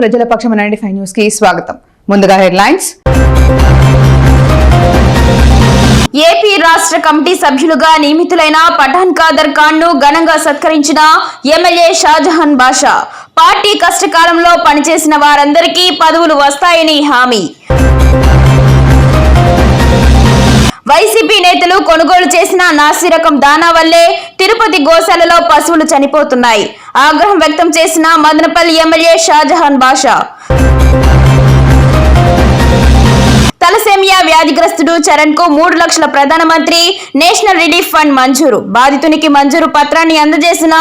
ప్రజల పక్షం ninety five న్యూస్కి స్వాగతం. ముందుగా హెడ్లైన్స్. ఏపీ రాష్ట్ర కమిటీ సభ్యులుగా నియమితులైన పఠాన్ ఖాదర్ ఖాన్ను ఘనంగా సత్కరించిన ఎమ్మెల్యే షాజహాన్ బాషా పార్టీ కష్టకాలంలో పనిచేసిన వారందరికీ పదవులు వస్తాయని హామీ. వైసీపీ నేతలు కొనుగోలు చేసిన నాసి రకం దానా వల్లే తిరుపతి గోశాలలో పశువులు చనిపోతున్నాయి. ఆగ్రహం వ్యక్తం చేసిన మదనపల్లి ఎమ్మెల్యే షాజహాన్ బాషా. తలసేమియా వ్యాధిగ్రస్తుడు చరణ్కు మూడు లక్షల ప్రధానమంత్రి నేషనల్ రిలీఫ్ ఫండ్ మంజూరు. బాధితునికి మంజూరు పత్రాన్ని అందజేసిన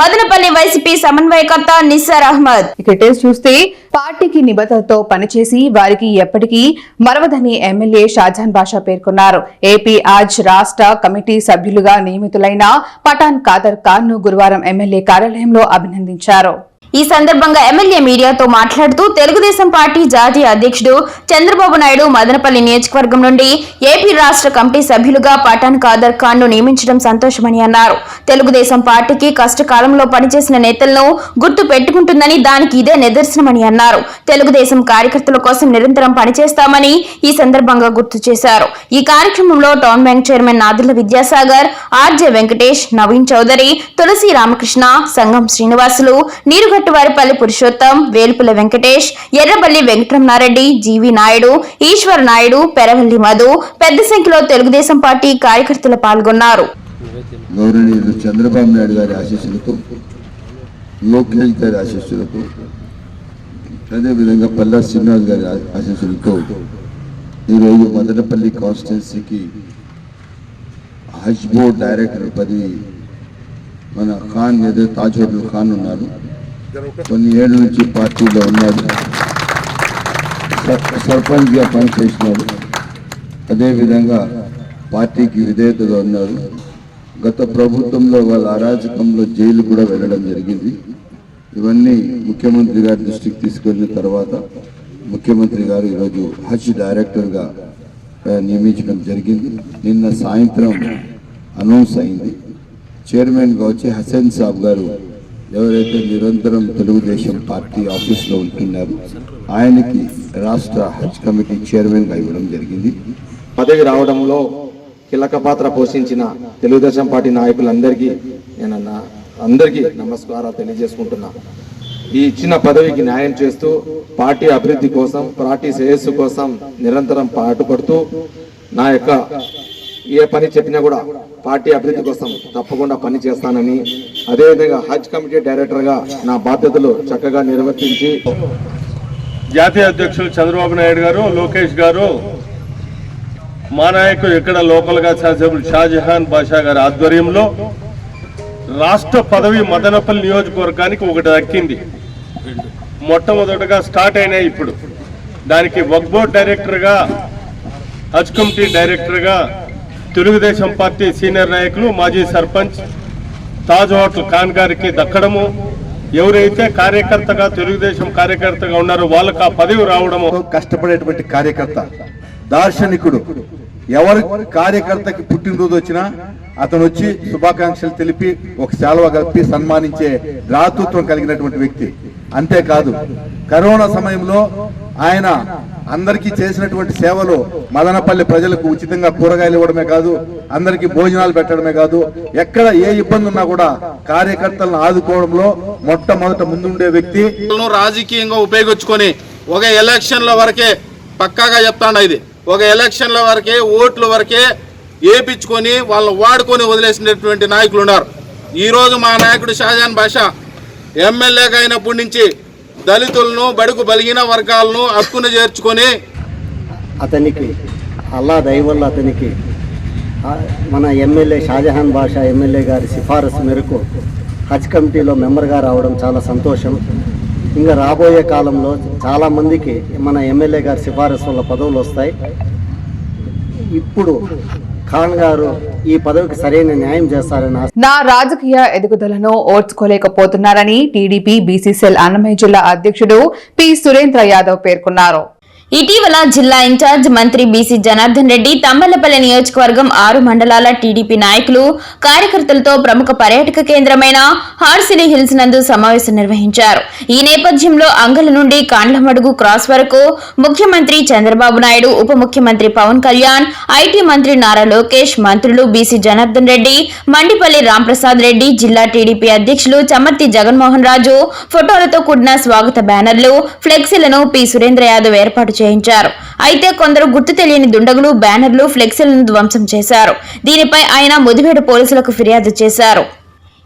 మదనపల్లి వైసీపీ సమన్వయకర్త నిస్సార్ అహ్మద్. ఇక చూస్తే పార్టీకి నిబద్ధతతో పనిచేసి వారికి ఎప్పటికీ మరవదని ఎమ్మెల్యే షాజాన్ బాషా పేర్కొన్నారు. ఏపీ ఆజ్ రాష్ట్ర కమిటీ సభ్యులుగా నియమితులైన పఠాన్ ఖాదర్ ఖాన్ను గురువారం ఎమ్మెల్యే కార్యాలయంలో అభినందించారు. ఈ సందర్భంగా ఎమ్మెల్యే మీడియాతో మాట్లాడుతూ తెలుగుదేశం పార్టీ జాతీయ అధ్యక్షుడు చంద్రబాబు నాయుడు మదనపల్లి నియోజకవర్గం నుండి ఏపీ రాష్ట్ర కమిటీ సభ్యులుగా పఠాన్ ఖాదర్ ఖాన్ను నియమించడం సంతోషమని అన్నారు. తెలుగుదేశం పార్టీకి కష్టకాలంలో పనిచేసిన నేతలను గుర్తు పెట్టుకుంటుందని దానికి ఇదే నిదర్శనమని అన్నారు. తెలుగుదేశం కార్యకర్తల కోసం నిరంతరం పనిచేస్తామని ఈ సందర్భంగా గుర్తు చేశారు. ఈ కార్యక్రమంలో town bank chairman Nadula Vidyasagar RJ Venkatesh Naveen Chowdary Tulasi Ramakrishna Sangam Srinivasulu Neerugattuvaripalli Purushotham Velupula Venkatesh Erraballi Venkataramana Reddy GV Naidu Eshwar Naidu Peravalli Madhu పెద్ద సంఖ్యలో తెలుగుదేశం పార్టీ కార్యకర్తలు పాల్గొన్నారు. గౌరవనీయులు చంద్రబాబు నాయుడు గారి ఆశీస్సులతో లోకేష్ గారి ఆశీస్సులతో అదేవిధంగా పల్లా శ్రీనివాస్ గారి ఆశీస్సులతో ఈరోజు మదనపల్లి కాన్స్టిట్యున్సీకి హజ్ బోర్డ్ డైరెక్టర్ పదవి మన ఖాన్ ఏదో తాజ్ ఖాన్ ఉన్నారు. కొన్ని ఏళ్ళ నుంచి పార్టీలో ఉన్నారు. సర్- సర్పంచ్గా పనిచేసినాడు అదేవిధంగా పార్టీకి విధేయతగా ఉన్నారు. గత ప్రభుత్వంలో వాళ్ళ అరాచకంలో జైలు కూడా వెళ్ళడం జరిగింది. ఇవన్నీ ముఖ్యమంత్రి గారి దృష్టికి తీసుకెళ్ళిన తర్వాత ముఖ్యమంత్రి గారు ఈరోజు హజ్ డైరెక్టర్గా నియమించడం జరిగింది. నిన్న సాయంత్రం అనౌన్స్ అయింది. చైర్మన్గా వచ్చి హసన్ సాబ్ గారు ఎవరైతే నిరంతరం తెలుగుదేశం పార్టీ ఆఫీస్లో ఉంటున్నారు ఆయనకి రాష్ట్ర హజ్ కమిటీ చైర్మన్గా ఇవ్వడం జరిగింది. పదవి రావడంలో కీలక పాత్ర పోషించిన తెలుగుదేశం పార్టీ నాయకులందరికీ నేను అందరికీ నమస్కారాలు తెలియజేసుకుంటున్నా. ఈ ఇచ్చిన పదవికి న్యాయం చేస్తూ పార్టీ అభివృద్ధి కోసం పార్టీ శ్రేయస్సు కోసం నిరంతరం పాటుపడుతూ నా యొక్క ఏ పని చెప్పినా కూడా పార్టీ అభివృద్ధి కోసం తప్పకుండా పని చేస్తానని అదేవిధంగా హజ్ కమిటీ డైరెక్టర్గా నా బాధ్యతలు చక్కగా నిర్వర్తించి జాతీయ అధ్యక్షులు చంద్రబాబు నాయుడు గారు లోకేష్ గారు మా నాయకుడు ఇక్కడ లోకల్గా శాసనసభ్యులు షాజహాన్ బాషా గారి ఆధ్వర్యంలో రాష్ట్ర పదవి మదనపల్లి నియోజకవర్గానికి ఒకటి దక్కింది. మొట్టమొదటగా స్టార్ట్ అయినాయి ఇప్పుడు. దానికి వక్బోర్డ్ డైరెక్టర్గా హజ్ కమిటీ డైరెక్టర్గా తెలుగుదేశం పార్టీ సీనియర్ నాయకులు మాజీ సర్పంచ్ తాజ్ హోటల్ ఖాన్ గారికి దక్కడము. ఎవరైతే కార్యకర్తగా తెలుగుదేశం కార్యకర్తగా ఉన్నారో వాళ్ళకి ఆ పదవి రావడము. కష్టపడేటువంటి కార్యకర్త దార్శనికుడు. ఎవరి కార్యకర్తకి పుట్టినరోజు వచ్చినా అతను వచ్చి శుభాకాంక్షలు తెలిపి ఒక శాలువ కలిపి సన్మానించే దాతృత్వం కలిగినటువంటి వ్యక్తి. అంతేకాదు కరోనా సమయంలో ఆయన అందరికీ చేసినటువంటి సేవలు మదనపల్లి ప్రజలకు ఉచితంగా కూరగాయలు ఇవ్వడమే కాదు అందరికీ భోజనాలు పెట్టడమే కాదు ఎక్కడ ఏ ఇబ్బంది ఉన్నా కూడా కార్యకర్తలను ఆదుకోవడంలో మొట్టమొదట ముందుండే వ్యక్తి. రాజకీయంగా ఉపయోగించుకొని ఒక ఎలక్షన్ల వరకే పక్కాగా చెప్తాండ ఇది. ఒక ఎలక్షన్ల వరకే ఓట్ల వరకే ఏపించుకొని వాళ్ళని వాడుకొని వదిలేసినటువంటి నాయకులు ఉన్నారు. ఈరోజు మా నాయకుడు షాజాన్ బాషా ఎమ్మెల్యేగా అయినప్పటి నుంచి దళితులను బడుగు బలిగిన వర్గాలను హక్కును చేర్చుకొని అతనికి అల్లా దయవల్ల అతనికి మన ఎమ్మెల్యే షాజహాన్ బాషా ఎమ్మెల్యే గారి సిఫారసు మేరకు హజ్ కమిటీలో మెంబర్గా రావడం చాలా సంతోషం. ఇంకా రాబోయే కాలంలో చాలామందికి మన ఎమ్మెల్యే గారి సిఫారసు వల్ల పదవులు వస్తాయి. ఇప్పుడు ఖాన్ గారు ఈ పదవికి సరైన న్యాయం చేస్తారని నా రాజకీయ ఎదుగుదలను ఓర్చుకోలేకపోతున్నారని టీడీపీ బీసీసీఎల్ అన్నమయ్య జిల్లా అధ్యక్షుడు పి సురేంద్ర యాదవ్ పేర్కొన్నారు. ఇటీవల జిల్లా ఇన్ఛార్జ్ మంత్రి బీసీ జనార్దన్ రెడ్డి తంబలపల్లి నియోజకవర్గం ఆరు మండలాల టీడీపీ నాయకులు కార్యకర్తలతో ప్రముఖ పర్యాటక కేంద్రమైన హార్సిలీ హిల్స్ నందు సమావేశం నిర్వహించారు. ఈ నేపథ్యంలో అంగల నుండి కాండ్లమడుగు క్రాస్ వరకు ముఖ్యమంత్రి చంద్రబాబు నాయుడు ఉప ముఖ్యమంత్రి పవన్ కళ్యాణ్ ఐటీ మంత్రి నారా లోకేష్ మంత్రులు బీసీ జనార్దన్ రెడ్డి మండిపల్లి రాంప్రసాద్ రెడ్డి జిల్లా టీడీపీ అధ్యక్షులు చమర్తి జగన్మోహన్ రాజు ఫోటోలతో కూడిన స్వాగత బ్యానర్లు ఫ్లెక్సీలను పి. సురేంద్ర యాదవ్ ఏర్పాటు చేయించారు అయితే కొందరు గుర్తు తెలియని దుండగులు బ్యానర్లు ఫ్లెక్సీలను ధ్వంసం చేశారు. దీనిపై ఆయన ముదివేడు పోలీసులకు ఫిర్యాదు చేశారు.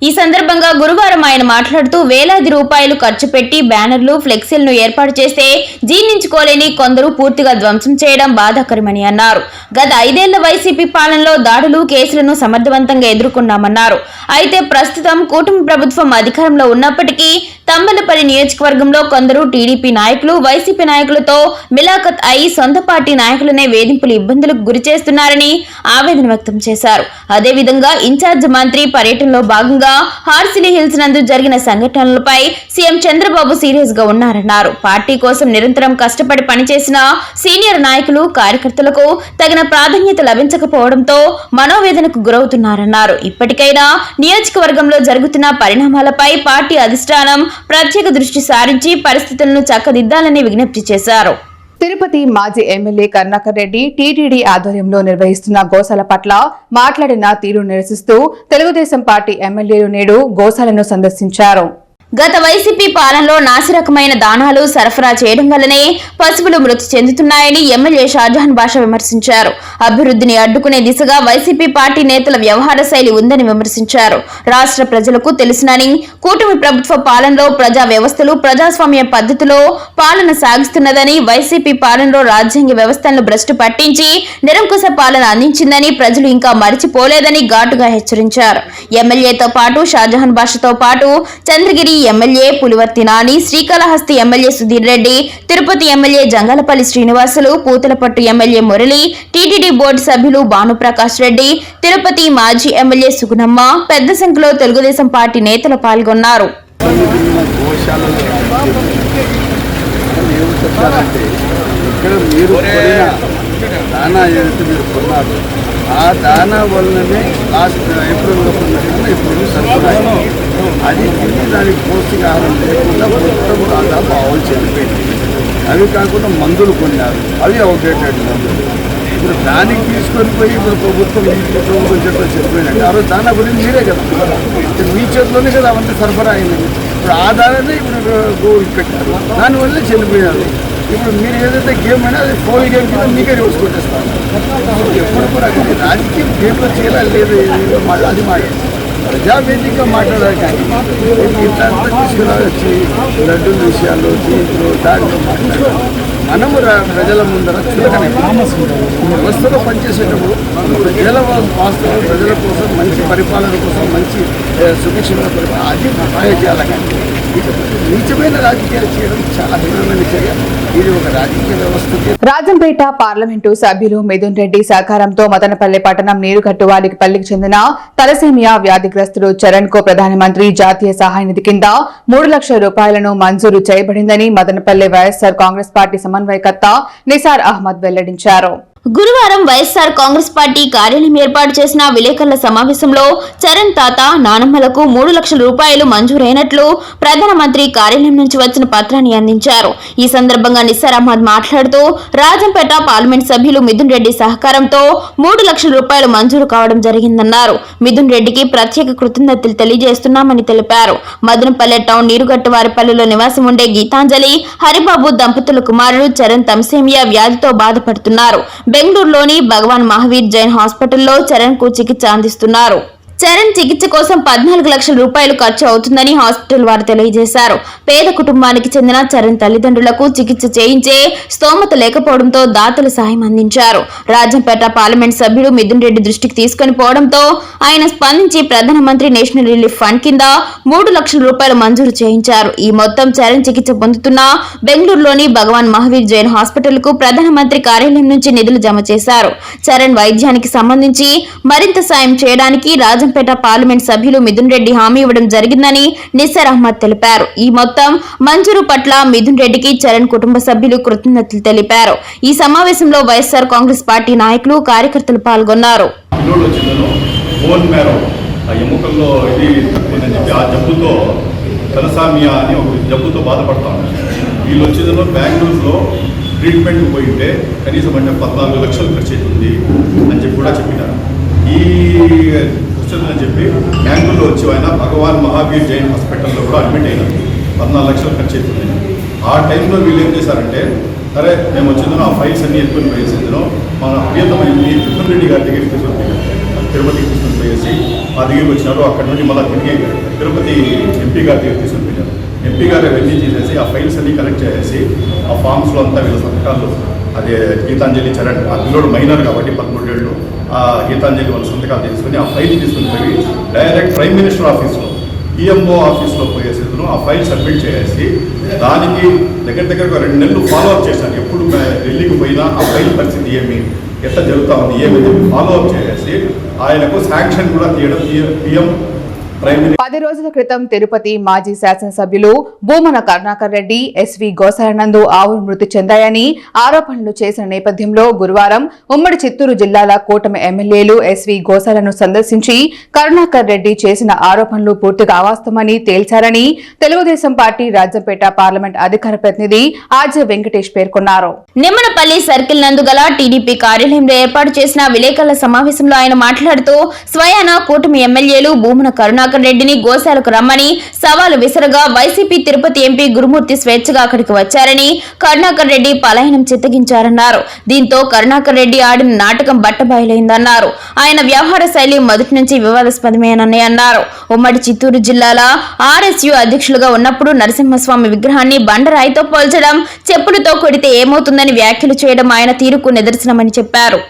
ఈ సందర్భంగా గురువారం ఆయన మాట్లాడుతూ వేలాది రూపాయలు ఖర్చు పెట్టి బ్యానర్లు ఫ్లెక్సీలను ఏర్పాటు చేస్తే జీర్ణించుకోలేని కొందరు పూర్తిగా ధ్వంసం చేయడం బాధాకరమని అన్నారు. గత ఐదేళ్ళ వైసీపీ పాలనలో దాడులు కేసులను సమర్థవంతంగా ఎదుర్కొన్నామన్నారు. అయితే ప్రస్తుతం కూటమి ప్రభుత్వం అధికారంలో ఉన్నప్పటికీ తమ్మలపల్లి నియోజకవర్గంలో కొందరు టీడీపీ నాయకులు వైసీపీ నాయకులతో మిలాఖత్ అయి సొంత పార్టీ నాయకులనే వేధింపులు ఇబ్బందులకు గురి చేస్తున్నారని ఆవేదన వ్యక్తం చేశారు. అదేవిధంగా ఇన్ఛార్జ్ మంత్రి పర్యటనలో భాగంగా హార్సిలీ హిల్స్ నందు జరిగిన సంఘటనలపై సీఎం చంద్రబాబు సీరియస్గా ఉన్నారన్నారు. పార్టీ కోసం నిరంతరం కష్టపడి పనిచేసిన సీనియర్ నాయకులు కార్యకర్తలకు తగిన ప్రాధాన్యత లభించకపోవడంతో మనోవేదనకు గురవుతున్నారన్నారు. ఇప్పటికైనా నియోజకవర్గంలో జరుగుతున్న పరిణామాలపై పార్టీ అధిష్టానం ప్రత్యేక దృష్టి సారించి పరిస్థితులను చక్కదిద్దాలని విజ్ఞప్తి చేశారు. తిరుపతి మాజీ ఎమ్మెల్యే కరుణాకర్ రెడ్డి టీటీడీ ఆధ్వర్యంలో నిర్వహిస్తున్న గోశాల పట్ల మాట్లాడిన తీరు నిరసిస్తూ తెలుగుదేశం పార్టీ ఎమ్మెల్యేలు నేడు గోశాలను సందర్శించారు. గత వైసీపీ పాలనలో నాసిరకమైన దానాలు సరఫరా చేయడం వల్లనే పశువులు మృతి చెందుతున్నాయని ఎమ్మెల్యే షాజహాన్ భాష విమర్శించారు. అభివృద్ధిని అడ్డుకునే దిశగా వైసీపీ పార్టీ నేతల వ్యవహార శైలి ఉందని విమర్శించారు. రాష్ట్ర ప్రజలకు తెలుసునని కూటమి ప్రభుత్వ పాలనలో ప్రజా వ్యవస్థలు ప్రజాస్వామ్య పద్ధతిలో పాలన సాగిస్తున్నదని వైసీపీ పాలనలో రాజ్యాంగ వ్యవస్థలను భ్రష్టు పట్టించి నిరంకుశ పాలన అందించిందని ప్రజలు ఇంకా మరిచిపోలేదని ఘాటుగా హెచ్చరించారు. ఎమ్మెల్యేతో పాటు షాజహాన్ భాషతో పాటు Chandragiri MLA Pulivarthi Nani Srikalahasti MLA Sudheer Reddy Tirupati MLA Jangalapalli Srinivasulu Puthalapattu MLA Murali TTD board సభ్యులు భానుప్రకాష్ రెడ్డి తిరుపతి మాజీ ఎమ్మెల్యే సుగుణమ్మ పెద్ద సంఖ్యలో తెలుగుదేశం పార్టీ నేతలు పాల్గొన్నారు. దానా ఆ దానా వల్లనే లాస్ట్ కొన్నట్టుగా ఇప్పుడు సరిపోయి అది తిని దానికి పౌష్టికాహారం లేకుండా మొత్తం దాదాపు ఆవులు చనిపోయింది అవి కాకుండా మందులు కొన్నారు. అవి అవుటేటెడ్ మందులు. ఇప్పుడు దానికి తీసుకొని పోయి ఇప్పుడు ప్రభుత్వం ఈ ప్రభుత్వం చెప్పి చనిపోయినట్టు ఆ రోజు దాని గురించి మీరే కదా. ఇప్పుడు మీ చేతిలోనే కదా అవన్నీ సరఫరా అయింది ఇప్పుడు ఆ దానానే ఇప్పుడు గోవులు పెట్టారు. దానివల్ల చనిపోయినారు ఇప్పుడు మీరు ఏదైతే గేమ్ అయినా అది ఫోల్ గేమ్ కింద మీకే రోజు కొట్టేస్తారు. ఎప్పుడు కూడా అది రాజకీయం గేమ్లో చేయాలి లేదు మళ్ళీ అది మాట ప్రజావేదికగా మాట్లాడాలి కానీ ఇట్లా తీసుకురావచ్చి లడ్డు విషయాలు దీంట్లో దాంట్లో మాట్లాడాలి మనము రా- ప్రజల ముందర చులకనే. వ్యవస్థలో పనిచేసేటప్పుడు ప్రజల వాస్తవం ప్రజల కోసం మంచి పరిపాలన కోసం మంచి ఏ, సుభిక్షమైన పరిపాలన అది బాగా చేయాలి కానీ నీచమైన రాజకీయాలు చేయడం చాలా హీనమైన చర్య ఇది ఒక రాజకీయ రాజంపేట పార్లమెంటు సభ్యులు మిథున్ రెడ్డి సహకారంతో మదనపల్లె పట్టణం నీరుకట్టువాలిపల్లికి చెందిన తలసేమియా వ్యాధిగ్రస్తుడు చరణ్కు ప్రధానమంత్రి జాతీయ సహాయ నిధి కింద మూడు లక్షల రూపాయలను మంజూరు చేయబడిందని మదనపల్లె వైఎస్సార్ కాంగ్రెస్ పార్టీ సమన్వయకర్త నిసార్ అహ్మద్ వెల్లడించారు. గురువారం వైఎస్సార్ కాంగ్రెస్ పార్టీ కార్యాలయం ఏర్పాటు చేసిన విలేకరుల సమావేశంలో చరణ్ తాత నానమ్మలకు మూడు లక్షల రూపాయలు మంజూరైనట్లు ప్రధానమంత్రి కార్యాలయం నుంచి వచ్చిన పత్రాన్ని అందించారు. ఈ సందర్భంగా నిస్సార్ అహ్మద్ మాట్లాడుతూ రాజంపేట పార్లమెంట్ సభ్యులు మిథున్ రెడ్డి సహకారంతో మూడు లక్షల రూపాయలు మంజూరు కావడం జరిగిందన్నారు. మిథున్ రెడ్డికి ప్రత్యేక కృతజ్ఞతలు తెలియజేస్తున్నామని తెలిపారు. మదనపల్లె టౌన్ నీరుగట్టువారిపల్లెలో నివాసం ఉండే గీతాంజలి హరిబాబు దంపతుల కుమారుడు చరణ్ తంసేమియా వ్యాధితో బాధపడుతున్నారు. బెంగళూరులోని భగవాన్ మహావీర్ జైన్ హాస్పిటల్లో చరణ్కు చికిత్స అందిస్తున్నారు. చరణ్ చికిత్స కోసం పద్నాలుగు లక్షల రూపాయలు ఖర్చు అవుతుందని హాస్పిటల్ వారు తెలియజేశారు. పేద కుటుంబానికి చెందిన చరణ్ తల్లిదండ్రులకు చికిత్స చేయించే స్తోమత లేకపోవడంతో దాతలు సాయం అందించారు. రాజంపేట పార్లమెంట్ సభ్యుడు మిథున్ రెడ్డి దృష్టికి తీసుకుని పోవడంతో ఆయన స్పందించి ప్రధానమంత్రి నేషనల్ రిలీఫ్ ఫండ్ కింద మూడు లక్షల రూపాయలు మంజూరు చేయించారు. ఈ మొత్తం చరణ్ చికిత్స పొందుతున్న బెంగళూరులోని భగవాన్ మహావీర్ జైన్ హాస్పిటల్కు ప్రధానమంత్రి కార్యాలయం నుంచి నిధులు జమ చేశారు. చరణ్ వైద్యానికి సంబంధించి మరింత సాయం చేయడానికి రాజ రాజంపేట పార్లమెంట్ సభ్యులు మిథున్ రెడ్డి హామీ ఇవ్వడం జరిగిందని నిసార్ అహ్మద్ తెలిపారు. ఈ మొత్తం మంజూరు పట్ల మిథున్ రెడ్డికి చరణ్ కుటుంబ సభ్యులు కృతజ్ఞతలు తెలిపారు. ఈ సమావేశంలో వైఎస్ఆర్ కాంగ్రెస్ పార్టీ నాయకులు కార్యకర్తలు పాల్గొన్నారు. వీళ్ళు వచ్చిందను బెంగళూరులో ట్రీట్మెంట్ పోయింటే కనీసం అంటే పద్నాలుగు లక్షలు ఖర్చు అవుతుంది అని చెప్పి కూడా చెప్పినారు. ఈ వచ్చిందని చెప్పి బెంగళూరులో వచ్చి ఆయన భగవాన్ మహావీర్ జైన్ హాస్పిటల్లో కూడా అడ్మిట్ అయినారు. పద్నాలుగు లక్షలు ఖర్చు అవుతుంది ఆ టైంలో వీళ్ళు ఏం చేశారంటే సరే మేము వచ్చిందో ఆ ఫైల్స్ అన్ని ఎత్తుకొని పోయేసిందో మన ప్రియతమైంది మిథున్ రెడ్డి గారి దగ్గరికి తీసుకొని తిరుపతి తిరుపతికి తీసుకొని పోయేసి ఆ దగ్గరికి వచ్చినారు. అక్కడ నుండి మళ్ళీ తిరిగి తిరుపతి ఎంపీ గారి దగ్గర తీసుకొని పోయారు. ఎంపీ గారు అవన్నీ చేసేసి ఆ ఫైల్స్ అన్ని కలెక్ట్ చేసేసి ఆ ఫామ్స్లో అంతా వీళ్ళ సంతకాలు అదే గీతాంజలి చరణ్ ఆ పిల్లోడు మైనర్ కాబట్టి పదమూడేళ్ళు గీతాంజలి వాళ్ళ సంతకాలు తీసుకొని ఆ ఫైల్ తీసుకొని పోయి డైరెక్ట్ ప్రైమ్ మినిస్టర్ ఆఫీస్లో ఈఎంఓ ఆఫీస్లో పోయేసేందును ఆ ఫైల్ సబ్మిట్ చేసి దానికి దగ్గర దగ్గర ఒక రెండు నెలలు ఫాలో అప్ చేశాను ఎప్పుడు ఢిల్లీకి పోయినా ఆ ఫైల్ పరిస్థితి ఏమి ఎట్లా జరుగుతా ఉంది ఏమి చెప్పి ఫాలో అప్ చేసి ఆయనకు శాంక్షన్ కూడా తీయడం పిఎం పది రోజుల క్రితం తిరుపతి మాజీ శాసనసభ్యులు భూమన కరుణాకర్ రెడ్డి ఎస్వి గోసారనందు ఆవులు మృతి చెందాయని ఆరోపణలు చేసిన నేపథ్యంలో గురువారం ఉమ్మడి చిత్తూరు జిల్లాల కూటమి ఎమ్మెల్యేలు ఎస్వి గోసాలను సందర్శించి కరుణాకర్ రెడ్డి చేసిన ఆరోపణలు పూర్తిగా అవాస్తవమని తేల్చారని తెలుగుదేశం పార్టీ రాజంపేట పార్లమెంట్ అధికార ప్రతినిధి ఆర్జే వెంకటేష్ పేర్కొన్నారు. నిమ్మనపల్లి సర్కిల్ నందు గల టీడీపీ కార్యాలయంలో ఏర్పాటు చేసిన విలేకరుల సమావేశంలో ఆయన మాట్లాడుతూ స్వయాన కూటమి ఎమ్మెల్యేలు భూమన సుధాకర్ రెడ్డిని గోశాలకు రమ్మని సవాలు విసరగా వైసీపీ తిరుపతి ఎంపీ గురుమూర్తి స్వేచ్ఛగా అక్కడికి వచ్చారని కరుణాకర్ రెడ్డి పలాయనం చిత్తగించారన్నారు. దీంతో కరుణాకర్ రెడ్డి ఆడిన నాటకం బట్టబయలైందన్నారు. ఆయన వ్యవహార శైలి మొదటి నుంచి వివాదాస్పదమేనని అన్నారు. ఉమ్మడి చిత్తూరు జిల్లాల ఆర్ఎస్యు అధ్యక్షులుగా ఉన్నప్పుడు నరసింహస్వామి విగ్రహాన్ని బండరాయితో పోల్చడం చెప్పులతో కొడితే ఏమవుతుందని వ్యాఖ్యలు చేయడం ఆయన తీరుకు నిదర్శనమని చెప్పారు.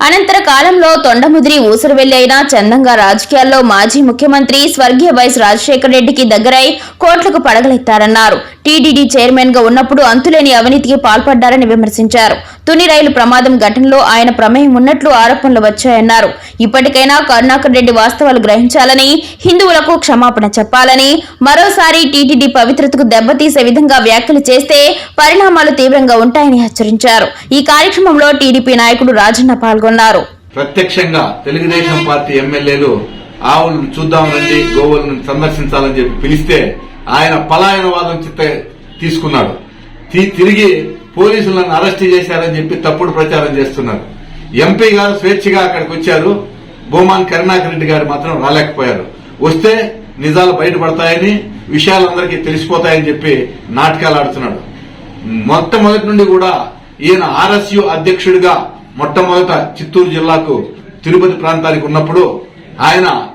అనంతర కాలంలో తొండముదిరి ఊసరు వెళ్ళైన చందంగా రాజకీయాల్లో మాజీ ముఖ్యమంత్రి స్వర్గీయ వైఎస్ రాజశేఖర రెడ్డికి దగ్గరై కోట్లకు పడగలెత్తారన్నారు. టీడీడీ చైర్మన్గా ఉన్నప్పుడు అంతులేని అవినీతికి పాల్పడ్డారని విమర్శించారు. తుని రైలు ప్రమాదం ఘటనలో ఆయన ప్రమేయం ఉన్నట్లు ఆరోపణలు వచ్చాయన్నారు. ఇప్పటికైనా కరుణాకర్ రెడ్డి వాస్తవాలు గ్రహించాలని హిందువులకు క్షమాపణ చెప్పాలని మరోసారి టీటీడీ పవిత్రతకు దెబ్బతీసే విధంగా వ్యాఖ్యలు చేస్తే పరిణామాలు తీవ్రంగా ఉంటాయని హెచ్చరించారు. ఈ కార్యక్రమంలో టీడీపీ నాయకుడు రాజన్న పాల్గొన్నారు. ప్రత్యక్షంగా తెలుగుదేశం పార్టీ ఎమ్మెల్యేలు ఆవులను చూద్దాం రండి గోవులను సందర్శించాలని చెప్పి పిలిస్తే ఆయన పలాయనవాదం చిత్త తీసుకున్నాడు. తి- తిరిగి పోలీసులను అరెస్ట్ చేశారని చెప్పి తప్పుడు ప్రచారం చేస్తున్నారు. ఎంపీ గారు స్వేచ్ఛగా అక్కడికి వచ్చారు. భూమాన్ కరుణాకర్ రెడ్డి గారు మాత్రం రాలేకపోయారు. వస్తే నిజాలు బయటపడతాయని విషయాలందరికీ తెలిసిపోతాయని చెప్పి నాటకాలు ఆడుతున్నాడు. మొట్టమొదటి నుండి కూడా ఈయన ఆర్ఎస్యు అధ్యక్షుడిగా మొట్టమొదట చిత్తూరు జిల్లాకు తిరుపతి ప్రాంతానికి ఉన్నప్పుడు ఆయన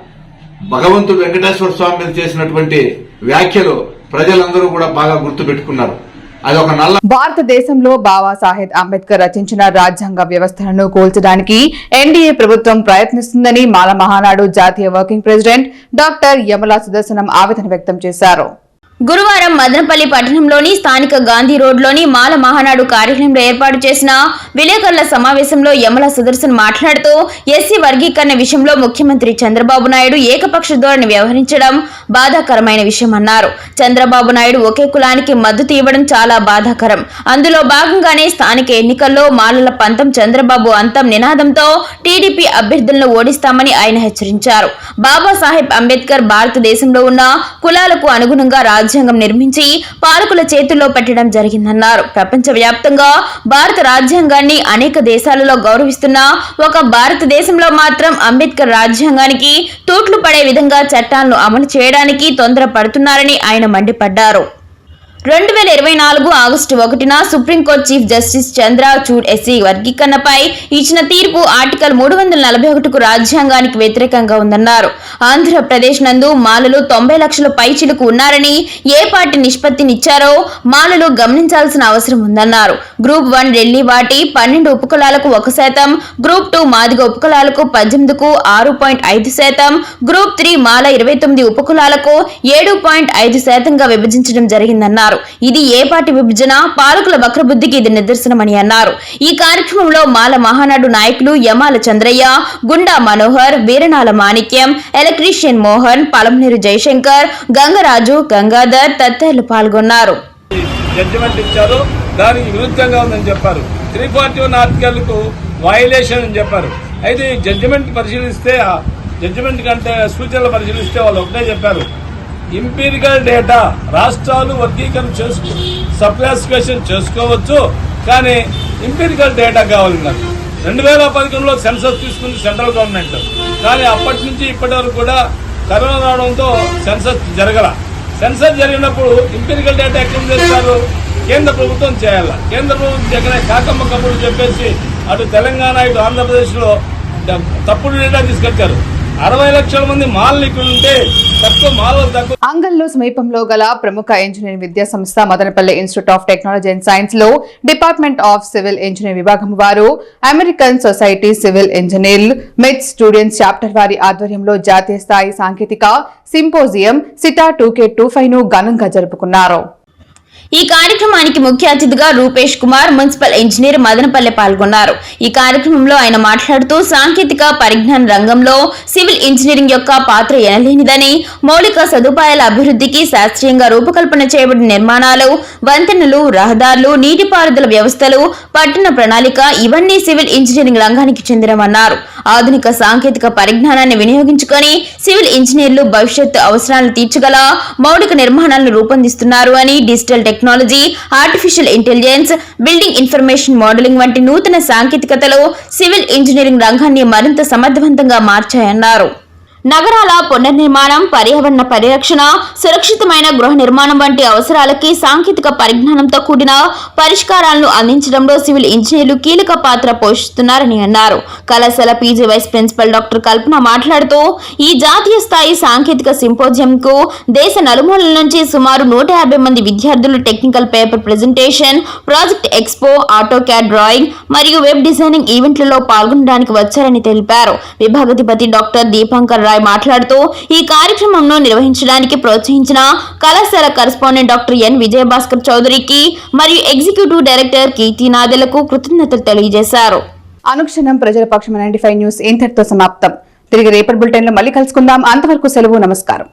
భగవంతుడు వెంకటేశ్వర స్వామి మీద చేసినటువంటి వ్యాఖ్యలు ప్రజలందరూ కూడా బాగా గుర్తుపెట్టుకున్నారు అది నల్ల భారతదేశంలో బాబాసాహెబ్ అంబేద్కర్ రచించిన రాజ్యాంగ వ్యవస్థలను కూల్చడానికి ఎన్డీఏ ప్రభుత్వం ప్రయత్నిస్తుందని మాల మహానాడు జాతీయ working president doctor Yamala Sudarshanam ఆవేదన వ్యక్తం చేశారు. గురువారం మదనపల్లి పట్టణంలోని స్థానిక గాంధీ రోడ్లోని మాల మహానాడు కార్యాలయంలో ఏర్పాటు చేసిన విలేకరుల సమావేశంలో యమల సుదర్శన్ మాట్లాడుతూ ఎస్సీ వర్గీకరణ విషయంలో ముఖ్యమంత్రి చంద్రబాబు నాయుడు ఏకపక్ష ధోరణి వ్యవహరించడం బాధాకరమైన విషయమన్నారు చంద్రబాబు నాయుడు ఒకే కులానికి మద్దతు ఇవ్వడం చాలా బాధాకరం. అందులో భాగంగానే స్థానిక ఎన్నికల్లో మాలల పంతం చంద్రబాబు అంతం నినాదంతో టీడీపీ అభ్యర్థులను ఓడిస్తామని ఆయన హెచ్చరించారు. బాబాసాహెబ్ అంబేద్కర్ భారతదేశంలో ఉన్న కులాలకు అనుగుణంగా రాజు రాజ్యాంగం నిర్మించి పాలకుల చేతుల్లో పెట్టడం జరిగిందన్నారు. ప్రపంచవ్యాప్తంగా భారత రాజ్యాంగాన్ని అనేక దేశాలలో గౌరవిస్తున్న ఒక భారతదేశంలో మాత్రం అంబేద్కర్ రాజ్యాంగానికి తూట్లు పడే విధంగా చట్టాలను అమలు చేయడానికి తొందరపడుతున్నారని ఆయన మండిపడ్డారు. రెండు వేల ఇరవై నాలుగు ఆగస్టు ఒకటిన supreme court chief justice Chandrachud SC వర్గీకరణపై ఇచ్చిన తీర్పు ఆర్టికల్ మూడు వందల నలభై ఒకటికు రాజ్యాంగానికి వ్యతిరేకంగా ఉందన్నారు. ఆంధ్రప్రదేశ్ నందు మాలలు తొంభై లక్షల పైచిలకు ఉన్నారని ఏ పార్టీ నిష్పత్తినిచ్చారో మాలలు గమనించాల్సిన అవసరం ఉందన్నారు. గ్రూప్ వన్ రెల్లి వాటి పన్నెండు ఉపకులాలకు ఒక శాతం గ్రూప్ టూ మాదిగ ఉపకులాలకు పద్దెనిమిదికు ఆరు పాయింట్ ఐదు శాతం గ్రూప్ త్రీ మాల ఇరవై తొమ్మిది ఉపకులాలకు ఏడు పాయింట్ ఐదు శాతంగా విభజించడం జరిగిందన్నారు. ఇది ఏ పార్టీ విభజన? పాలకుల వక్రబుద్ధికి ఇది నిదర్శనమని అన్నారు. ఈ కార్యక్రమంలో మాల మహానాడు నాయకులు యమాల చంద్రయ్య గుండా మనోహర్ వీరనాల మాణిక్యం ఎలక్ట్రీషియన్ మోహన్ పలమనేరు జయశంకర్ గంగరాజు గంగాధర్ తదితరులు పాల్గొన్నారు. జడ్జిమెంట్ ఇచ్చారు. దానికి విరుద్ధంగా ఉందని చెప్పారు. త్రీ ఫార్టీ వన్ ఆర్టికల్కు అని చెప్పారు. అయితే ఈ జడ్జిమెంట్ పరిశీలిస్తే జడ్జిమెంట్ కంటే సూచనలు పరిశీలిస్తే వాళ్ళు ఒకటే చెప్పారు. ఇంపీరికల్ డేటా రాష్ట్రాలు వర్గీకరణ చేసుకో సప్లాసిఫికేషన్ చేసుకోవచ్చు. కానీ ఇంపీరికల్ డేటా కావాలన్నారు రెండు వేల పదకొండులో సెన్సస్ తీసుకుంది సెంట్రల్ గవర్నమెంట్. కానీ అప్పటి నుంచి ఇప్పటి వరకు కూడా కరోనా రావడంతో సెన్సస్ జరగల. సెన్సస్ జరిగినప్పుడు ఇంపీరికల్ డేటా ఎక్కడ చేస్తారు? కేంద్ర ప్రభుత్వం చేయాలి. కేంద్ర ప్రభుత్వం దగ్గర కాకమ్మ కబుర్లు చెప్పేసి అటు తెలంగాణ ఇటు ఆంధ్రప్రదేశ్లో తప్పుడు డేటా తీసుకొచ్చారు. అరవై లక్షల మంది మాల్ ఇక్కడ ఉంటే అంగల్లో సమీపంలో గల ప్రముఖ ఇంజనీరింగ్ విద్యా సంస్థ Madanapalle institute of technology and సైన్స్లో డిపార్ట్మెంట్ ఆఫ్ సివిల్ ఇంజనీర్ విభాగం వారు అమెరికన్ సొసైటీ సివిల్ ఇంజనీర్లు మెడ్ స్టూడెంట్స్ చాప్టర్ వారి ఆధ్వర్యంలో జాతీయ స్థాయి సాంకేతిక సింపోజియం సిటా టూ కే టూ ఫైవ్ను ఘనంగా జరుపుకున్నారు. ఈ కార్యక్రమానికి ముఖ్య అతిథిగా రూపేష్ కుమార్ మున్సిపల్ ఇంజనీర్ మదనపల్లె పాల్గొన్నారు. ఈ కార్యక్రమంలో ఆయన మాట్లాడుతూ సాంకేతిక పరిజ్ఞాన రంగంలో సివిల్ ఇంజనీరింగ్ యొక్క పాత్ర ఎనలేనిదని మౌలిక సదుపాయాల అభివృద్ధికి శాస్త్రీయంగా రూపకల్పన చేయబడిన నిర్మాణాలు వంతెనలు రహదారులు నీటిపారుదల వ్యవస్థలు పట్టణ ప్రణాళిక ఇవన్నీ సివిల్ ఇంజనీరింగ్ రంగానికి చెందినవన్నారు. ఆధునిక సాంకేతిక పరిజ్ఞానాన్ని వినియోగించుకొని సివిల్ ఇంజనీర్లు భవిష్యత్తు అవసరాలను తీర్చగల మౌలిక నిర్మాణాలను రూపొందిస్తున్నారు అని digital technology artificial intelligence building information modelling వంటి నూతన సాంకేతికతలో సివిల్ ఇంజనీరింగ్ రంగాన్ని మరింత సమర్థవంతంగా మార్చాయన్నారు. నగరాల పునర్నిర్మాణం పర్యావరణ పరిరక్షణ సురక్షితమైన గృహ నిర్మాణం వంటి అవసరాలకి సాంకేతిక పరిజ్ఞానంతో కూడిన పరిష్కారాలను అందించడంలో సివిల్ ఇంజనీర్లు కీలక పాత్ర పోషిస్తున్నారని అన్నారు. కళాశాల PG vice principal doctor Kalpana మాట్లాడుతూ ఈ జాతీయ స్థాయి సాంకేతిక సింపోజియంకు దేశ నలుమూలల నుంచి సుమారు నూట యాభై మంది విద్యార్థులు technical paper presentation project expo AutoCAD drawing మరియు వెబ్ డిజైనింగ్ ఈవెంట్లలో పాల్గొనడానికి వచ్చారని తెలిపారు. విభాగాధిపతి డాక్టర్ దీపాంకర్ రాయ్ మాట్లాడుతూ ఈ కార్యక్రమంను నిర్వహించడానికి ప్రోత్సహించిన కళాశాల కరస్పాండెంట్ డాక్టర్ ఎన్. విజయభాస్కర్ చౌదరికి మరియు ఎగ్జిక్యూటివ్ డైరెక్టర్ కీర్తి నాదెలకు కృతజ్ఞతలు తెలియజేశారు. అనుక్షణం ప్రజల పక్షం నైన్టీ ఫైవ్ న్యూస్ ఇంతటితో సమాప్తం. తిరిగి రేపటి బులెటిన్లో మళ్ళీ కలుసుకుందాం. అంతవరకు సెలవు నమస్కారం.